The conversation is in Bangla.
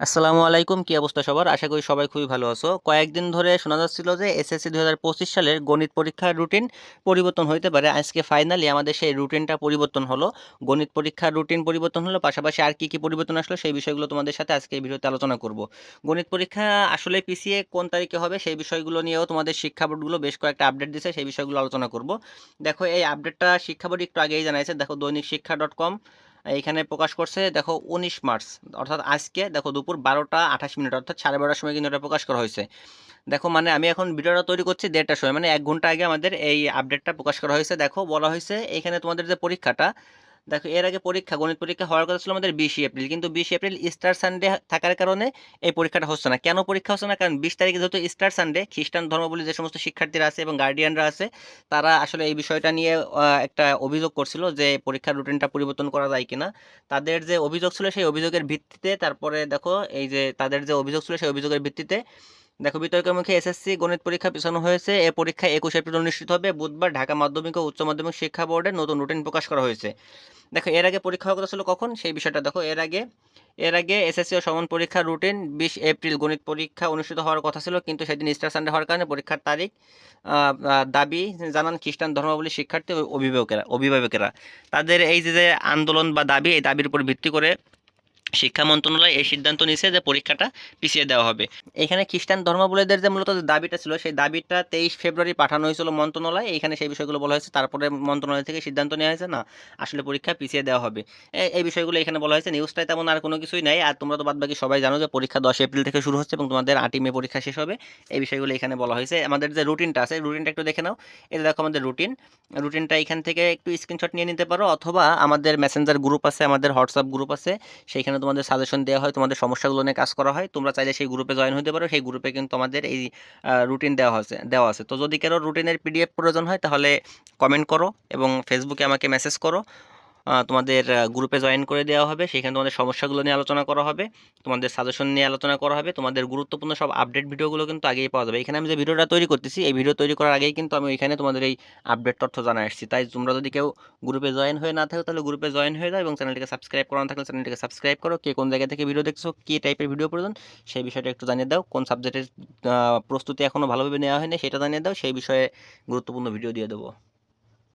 আসসালামু আলাইকুম, কি অবস্থা সবার? আশা করি সবাই খুবই ভালো আছো। কয়েকদিন ধরে শোনা যাচ্ছিল যে এসএসসি দু হাজার পঁচিশ সালের গণিত পরীক্ষার রুটিন পরিবর্তন হইতে পারে। আজকে ফাইনালি আমাদের সেই রুটিনটা পরিবর্তন হলো। গণিত পরীক্ষার রুটিন পরিবর্তন হলো, পাশাপাশি আর কি কি পরিবর্তন আসলো সেই বিষয়গুলো তোমাদের সাথে আজকে এই ভিডিওতে আলোচনা করব। গণিত পরীক্ষা আসলে পিছিয়ে কোন তারিখে হবে সেই বিষয়গুলো নিয়েও তোমাদের শিক্ষা বোর্ডগুলো বেশ কয়েকটা আপডেট দিছে, সেই বিষয়গুলো আলোচনা করব। দেখো, এই আপডেটটা শিক্ষা বোর্ড একটু আগেই জানাইছে। দেখো, দৈনিক শিক্ষা ডট কম এইখানে প্রকাশ করছে, দেখো উনিশ মার্চ, অর্থাৎ আজকে, দেখো দুপুর বারোটা আঠাশ মিনিট, অর্থাৎ সাড়ে বারোটার সময় কিন্তু এটা প্রকাশ করা হয়েছে। দেখো মানে আমি এখন ভিডিওটা তৈরি করছি দেড়টার সময় মানে এক ঘণ্টা আগে আমাদের এই আপডেটটা প্রকাশ করা হয়েছে। দেখো বলা হয়েছে এখানে তোমাদের যে পরীক্ষাটা দেখো, এর আগে পরীক্ষা, গণিত পরীক্ষা হওয়ার কথা ছিল আমাদের বিশে এপ্রিল, কিন্তু বিশে এপ্রিল স্টার সানডে থাকার কারণে এই পরীক্ষাটা হচ্ছে না। কেন পরীক্ষা হচ্ছে না? কারণ বিশ তারিখে যেহেতু স্টার সানডে খ্রিস্টান ধর্মাবলী যে সমস্ত শিক্ষার্থীরা আছে এবং গার্ডিয়ানরা আছে, তারা আসলে এই বিষয়টা নিয়ে একটা অভিযোগ করছিল যে পরীক্ষার রুটিনটা পরিবর্তন করা যায় কিনা। তাদের যে অভিযোগ ছিল সেই অভিযোগের ভিত্তিতে, তারপরে দেখো, এই যে তাদের যে অভিযোগ ছিল সেই অভিযোগের ভিত্তিতে দেখো, বিতর্কের মুখে এসএসসি গণিত পরীক্ষা পিছানো হয়েছে। এ পরীক্ষা একুশ এপ্রিল অনুষ্ঠিত হবে। বুধবার ঢাকা মাধ্যমিক ও উচ্চ মাধ্যমিক শিক্ষা বোর্ডের নতুন রুটিন প্রকাশ করা হয়েছে। দেখো, এর আগে পরীক্ষা হওয়ার ছিল কখন? সেই বিষয়টা দেখো, এর আগে এর আগে এসএসসি ও সমান পরীক্ষার রুটিন বিশ এপ্রিল গণিত পরীক্ষা অনুষ্ঠিত হওয়ার কথা ছিল, কিন্তু সেদিন স্টার সানডে হওয়ার কারণে পরীক্ষার তারিখ দাবি জানান খ্রিস্টান ধর্মাবলী শিক্ষার্থী ও অভিভাবকেরা অভিভাবকেরা। তাদের এই যে আন্দোলন বা দাবি, এই দাবির উপর ভিত্তি করে শিক্ষা মন্ত্রণালয় এই সিদ্ধান্ত নিয়েছে যে পরীক্ষাটা পিছিয়ে দেওয়া হবে। এখানে খ্রিস্টান ধর্মাবলীদের যে মূলত দাবিটা ছিল, সেই দাবিটা তেইশ ফেব্রুয়ারি পাঠানো হয়েছিল মন্ত্রণালয়। এখানে সেই বিষয়গুলো বলা হয়েছে, তারপরে মন্ত্রণালয় থেকে সিদ্ধান্ত নেওয়া হয়েছে, না, আসলে পরীক্ষা পিছিয়ে দেওয়া হবে। এই বিষয়গুলো এখানে বলা হয়েছে নিউজটাই তেমন আর কোনো কিছুই নাই। আর তোমরা তো বাদ বাকি সবাই জানো যে পরীক্ষা দশ এপ্রিল থেকে শুরু হচ্ছে এবং তোমাদের আটই মে পরীক্ষা শেষ হবে। এই বিষয়গুলো এখানে বলা হয়েছে। আমাদের যে রুটিনটা আছে, রুটিনটা একটু দেখে নাও। এটা দেখো আমাদের রুটিন। রুটিনটা এখান থেকে একটু স্ক্রিনশট নিয়ে নিতে পারো, অথবা আমাদের মেসেঞ্জার গ্রুপ আছে, আমাদের হোয়াটসঅ্যাপ গ্রুপ আছে, সেইখানে তোমাদের সাজেশন দেওয়া হয়, তোমাদের সমস্যাগুলো নিয়ে কাজ করা হয়, তোমরা চাইলে সেই গ্রুপে জয়েন হতে পারো, সেই গ্রুপে কিন্তু আমাদের এই রুটিন দেওয়া আছে দেওয়া আছে। তো যদি কারও রুটিনের পিডিএফ প্রয়োজন হয়, তাহলে কমেন্ট করো এবং ফেসবুকে আমাকে মেসেজ করো। তোমাদের গ্রুপে জয়েন করে দেওয়া হবে। সেখানে তোমাদের সমস্যাগুলো নিয়ে আলোচনা করা হবে। তোমাদের সাজেশন নিয়ে আলোচনা করা হবে। তোমাদের গুরুত্বপূর্ণ সব আপডেট ভিডিওগুলো কিন্তু আগেই পাওয়া যাবে। এখানে আমি যে ভিডিওটা তৈরি করতেছি, এই ভিডিও তৈরি করার আগেই কিন্তু আমি ওইখানে তোমাদের এই আপডেট তথ্য জানা আসছি। তাই তোমরা যদি কেউ গ্রুপে জয়েন হয়ে না থাকো, তাহলে গ্রুপে জয়েন হয়ে যাও এবং চ্যানেলটিকে সাবস্ক্রাইব করা না থাকলে চ্যানেলটিকে সাবস্ক্রাইব করো। কে কোন জায়গা থেকে ভিডিও দেখছ, কী টাইপের ভিডিও প্রয়োজন, সেই বিষয়টা একটু জানিয়ে দাও। কোন সাবজেক্টের প্রস্তুতি এখনও ভালোভাবে নেওয়া হয়নি, সেটা জানিয়ে দাও। সেই বিষয়ে গুরুত্বপূর্ণ ভিডিও দিয়ে দেবো।